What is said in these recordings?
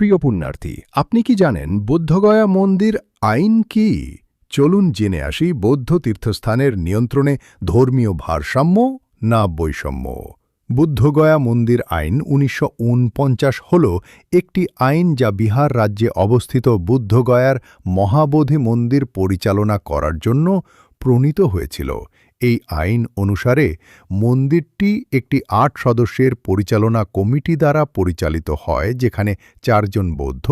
প্রিয় পুণ্যার্থী, আপনি কি জানেন বুদ্ধগয়া মন্দির আইন কি? চলুন জেনে আসি বৌদ্ধ তীর্থস্থানের নিয়ন্ত্রণে ধর্মীয় ভারসাম্য না বৈষম্য। বুদ্ধগয়া মন্দির আইন উনিশশো উনপঞ্চাশ হল একটি আইন যা বিহার রাজ্যে অবস্থিত বুদ্ধগয়ার মহাবোধি মন্দির পরিচালনা করার জন্য প্রণীত হয়েছিল। এই আইন অনুসারে মন্দিরটি একটি আট সদস্যের পরিচালনা কমিটি দ্বারা পরিচালিত হয়, যেখানে চারজন বৌদ্ধ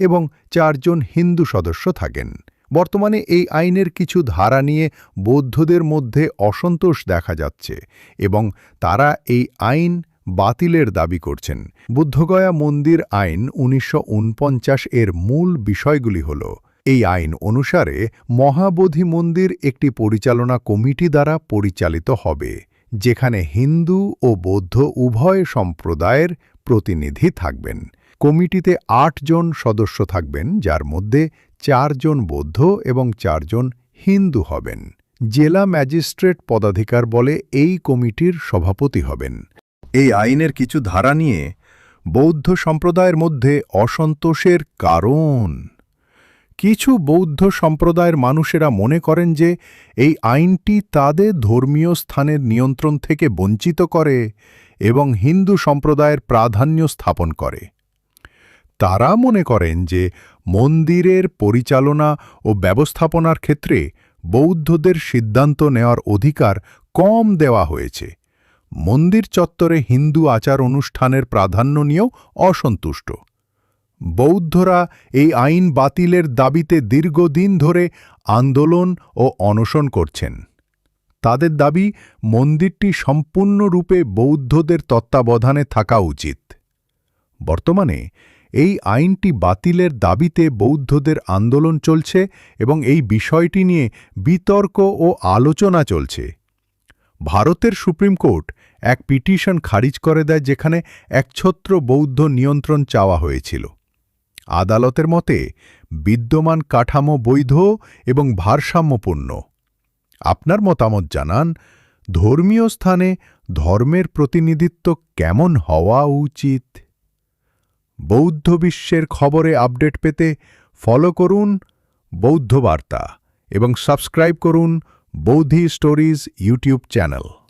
এবং চারজন হিন্দু সদস্য থাকেন। বর্তমানে এই আইনের কিছু ধারা নিয়ে বৌদ্ধদের মধ্যে অসন্তোষ দেখা যাচ্ছে এবং তারা এই আইন বাতিলের দাবি করছেন। বুদ্ধগয়া মন্দির আইন উনিশশো উনপঞ্চাশ এর মূল বিষয়গুলি হল এই আইন অনুসারে মহাবোধি মন্দির একটি পরিচালনা কমিটি দ্বারা পরিচালিত হবে, যেখানে হিন্দু ও বৌদ্ধ উভয় সম্প্রদায়ের প্রতিনিধি থাকবেন। কমিটিতে আটজন সদস্য থাকবেন, যার মধ্যে চারজন বৌদ্ধ এবং চারজন হিন্দু হবেন। জেলা ম্যাজিস্ট্রেট পদাধিকার বলে এই কমিটির সভাপতি হবেন। এই আইনের কিছু ধারা নিয়ে বৌদ্ধ সম্প্রদায়ের মধ্যে অসন্তোষের কারণ। কিছু বৌদ্ধ সম্প্রদায়ের মানুষেরা মনে করেন যে এই আইনটি তাদের ধর্মীয় স্থানের নিয়ন্ত্রণ থেকে বঞ্চিত করে এবং হিন্দু সম্প্রদায়ের প্রাধান্য স্থাপন করে। তারা মনে করেন যে মন্দিরের পরিচালনা ও ব্যবস্থাপনার ক্ষেত্রে বৌদ্ধদের সিদ্ধান্ত নেওয়ার অধিকার কম দেওয়া হয়েছে। মন্দির চত্বরে হিন্দু আচার অনুষ্ঠানের প্রাধান্য নিয়েও অসন্তুষ্ট। বৌদ্ধরা এই আইন বাতিলের দাবিতে দীর্ঘদিন ধরে আন্দোলন ও অনশন করছেন। তাদের দাবি, মন্দিরটি সম্পূর্ণরূপে বৌদ্ধদের তত্ত্বাবধানে থাকা উচিত। বর্তমানে এই আইনটি বাতিলের দাবিতে বৌদ্ধদের আন্দোলন চলছে এবং এই বিষয়টি নিয়ে বিতর্ক ও আলোচনা চলছে। ভারতের সুপ্রিম কোর্ট এক পিটিশন খারিজ করে দেয় যেখানে একছত্র বৌদ্ধ নিয়ন্ত্রণ চাওয়া হয়েছিল। আদালতের মতে, বিদ্যমান কাঠামো বৈধ এবং ভারসাম্যপূর্ণ। আপনার মতামত জানান, ধর্মীয় স্থানে ধর্মের প্রতিনিধিত্ব কেমন হওয়া উচিত? বৌদ্ধ বিশ্বের খবরে আপডেট পেতে ফলো করুন বৌদ্ধ বার্তা এবং সাবস্ক্রাইব করুন বৌদ্ধি স্টোরিজ ইউটিউব চ্যানেল।